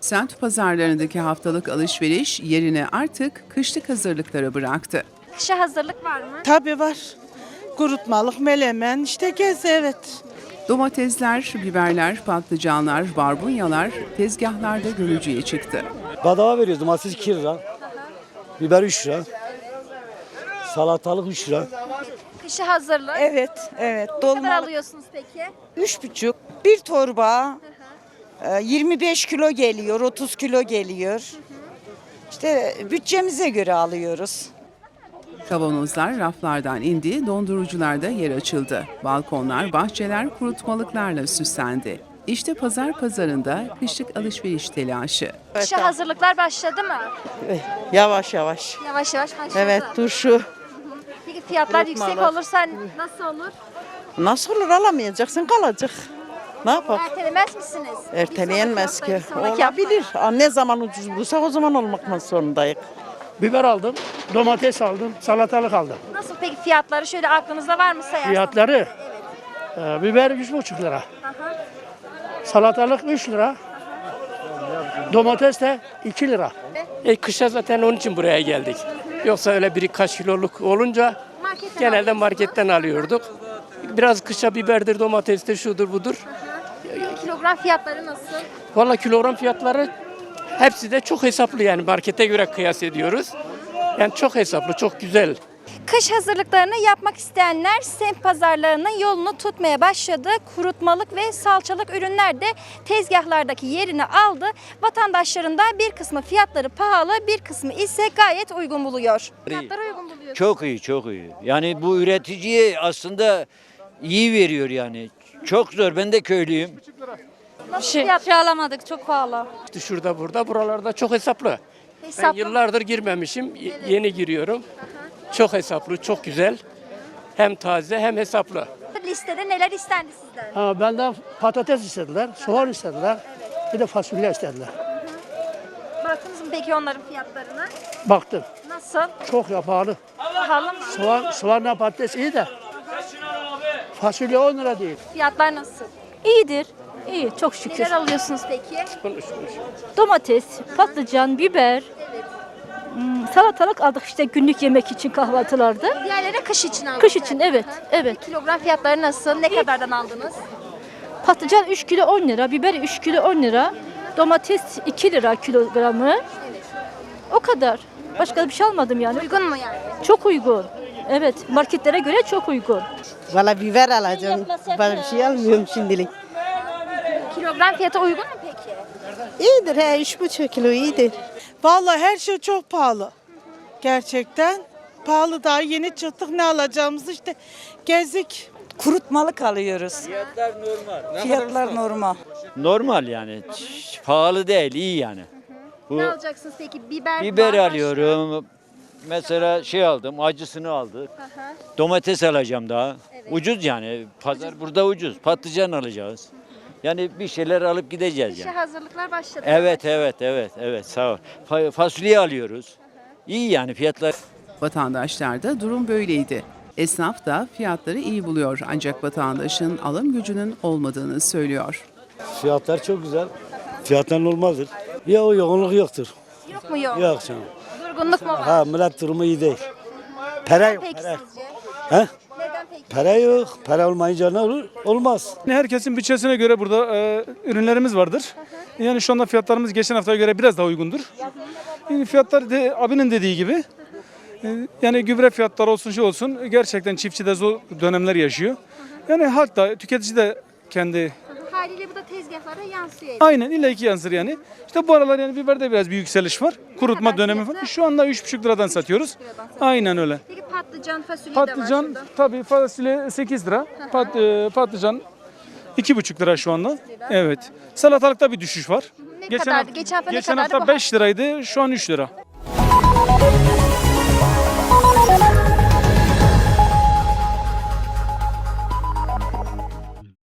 Semt pazarlarındaki haftalık alışveriş yerine artık kışlık hazırlıkları bıraktı. Kışa hazırlık var mı? Tabii var. Kurutmalık, melemen, işte gez evet. Domatesler, biberler, patlıcanlar, barbunyalar tezgahlarda görücüye çıktı. Bedava veriyoruz. Domates 2 lira. Biber 3 lira. Salatalık 3 lira. Kışa hazırlık. Evet, evet. Ne kadar Dolmalık alıyorsunuz peki? üç buçuk, bir torba, 25 kilo geliyor, 30 kilo geliyor. İşte bütçemize göre alıyoruz. Kavanozlar raflardan indi, dondurucularda yer açıldı. Balkonlar, bahçeler kurutmalıklarla süslendi. İşte pazar pazarında kışlık alışveriş telaşı. Kışa hazırlıklar başladı mı? Yavaş yavaş. Yavaş yavaş başladı. Evet, turşu. Peki fiyatlar yüksek olursa nasıl olur? Nasıl olur alamayacaksın kalacak. Ne yapalım? Ertelemez misiniz? Erteleyemez ki. Olabilir. Aa, Ne zaman ucuz bulursak o zaman olmak zorundayız. Biber aldım, domates aldım, salatalık aldım. Nasıl peki fiyatları şöyle aklınızda var mı sayarsanız? Fiyatları e, biber 3,5 lira. Salatalık 3 lira. Domates de 2 lira. E, kışa zaten onun için buraya geldik. Yoksa öyle birkaç kiloluk olunca Marketten genelde alıyorsunuz. marketten alıyorduk. Biraz kışa biberdir, domatestir, şudur budur. Kilogram fiyatları nasıl? Valla kilogram fiyatları hepsi de çok hesaplı yani markete göre kıyas ediyoruz. Yani çok hesaplı, çok güzel. Kış hazırlıklarını yapmak isteyenler semt pazarlarının yolunu tutmaya başladı. Kurutmalık ve salçalık ürünler de tezgahlardaki yerini aldı. Vatandaşların da bir kısmı fiyatları pahalı, bir kısmı ise gayet uygun buluyor. Fiyatları uygun buluyor. Çok iyi, çok iyi. Yani bu üreticiye aslında iyi veriyor yani. Çok zor. Ben de köylüyüm. Nasıl Şey, şey alamadık çok pahalı. İşte şurada burada, buralarda çok hesaplı. Ben Hesaplı. yıllardır girmemişim, y- yeni giriyorum. Çok hesaplı, çok güzel. Hem taze hem hesaplı. Listede neler istendi sizden? Ha, benden patates istediler, soğan istediler, bir de fasulye istediler. Baktınız mı peki onların fiyatlarına? Baktım, Nasıl? çok ya pahalı. Pahalı mı? Soğan, soğanla patates iyi de fasulye 10 lira değil. Fiyatlar nasıl? İyidir. İyi çok şükür. Neler alıyorsunuz peki? Domates, patlıcan, biber, hmm, salatalık aldık işte günlük yemek için kahvaltılarda. Diğerleri kış için aldınız. Kış için evet, evet. Kilogram fiyatları nasıl? Ne kadardan aldınız? Patlıcan 3 kilo 10 lira, biber 3 kilo 10 lira, domates 2 lira kilogramı. O kadar. Başka bir şey almadım yani. Uygun mu yani? Çok uygun. Evet, marketlere göre çok uygun. Valla biber alacağım. Ben bir şey almıyorum şimdilik. Kilogram fiyatı uygun mu peki? İyidir he, üç buçuk kilo iyidir. Vallahi her şey çok pahalı. Gerçekten. Pahalı daha yeni çıktık ne alacağımızı işte gezdik. Kurutmalık alıyoruz. Fiyatlar normal. Fiyatlar normal. Normal yani. Pahalı değil, iyi yani. Bu Ne alacaksınız peki? Biber, biber var, alıyorum. Mesela şey aldım, acısını aldık. Domates alacağım daha. Ucuz yani. Pazar burada ucuz. Patlıcan alacağız. Yani bir şeyler alıp gideceğiz İşe yani. hazırlıklar başladı. Evet, evet, evet, evet. Sağ ol. Fa- Fasulye alıyoruz. İyi yani fiyatlar. Vatandaşlarda durum böyleydi. Esnaf da fiyatları iyi buluyor ancak vatandaşın alım gücünün olmadığını söylüyor. Fiyatlar çok güzel. Fiyatlar normaldir. Ya o yoğunluk yoktur. Yok mu yok? Yok canım. Durgunluk mu var? Ha millet durumu iyi değil. Para yok. Peki Para. sizce? He? Neden peki? Para yok. Para olmayınca ne olur? Olmaz. Herkesin bütçesine göre burada e, ürünlerimiz vardır. Yani şu anda fiyatlarımız geçen haftaya göre biraz daha uygundur. Yani fiyatlar de, abinin dediği gibi. e, yani gübre fiyatları olsun şey olsun gerçekten çiftçi de zor dönemler yaşıyor. Yani halk da tüketici de kendi Haliyle bu da tezgahlara yansıyor. aynen illa iki yansır yani. İşte bu aralar yani biberde biraz bir yükseliş var. Kurutma dönemi fiyatı? falan. Şu anda 3,5 liradan satıyoruz. Aynen öyle. Peki patlıcan, fasulye de var Patlıcan şurada. tabii fasulye 8 lira. Pat, e, patlıcan 2,5 lira şu anda. Evet. Salatalıkta bir düşüş var. Ne kadardı? Geçen hafta ne geçen kadardı? hafta Bu 5 liraydı. Şu an 3 lira.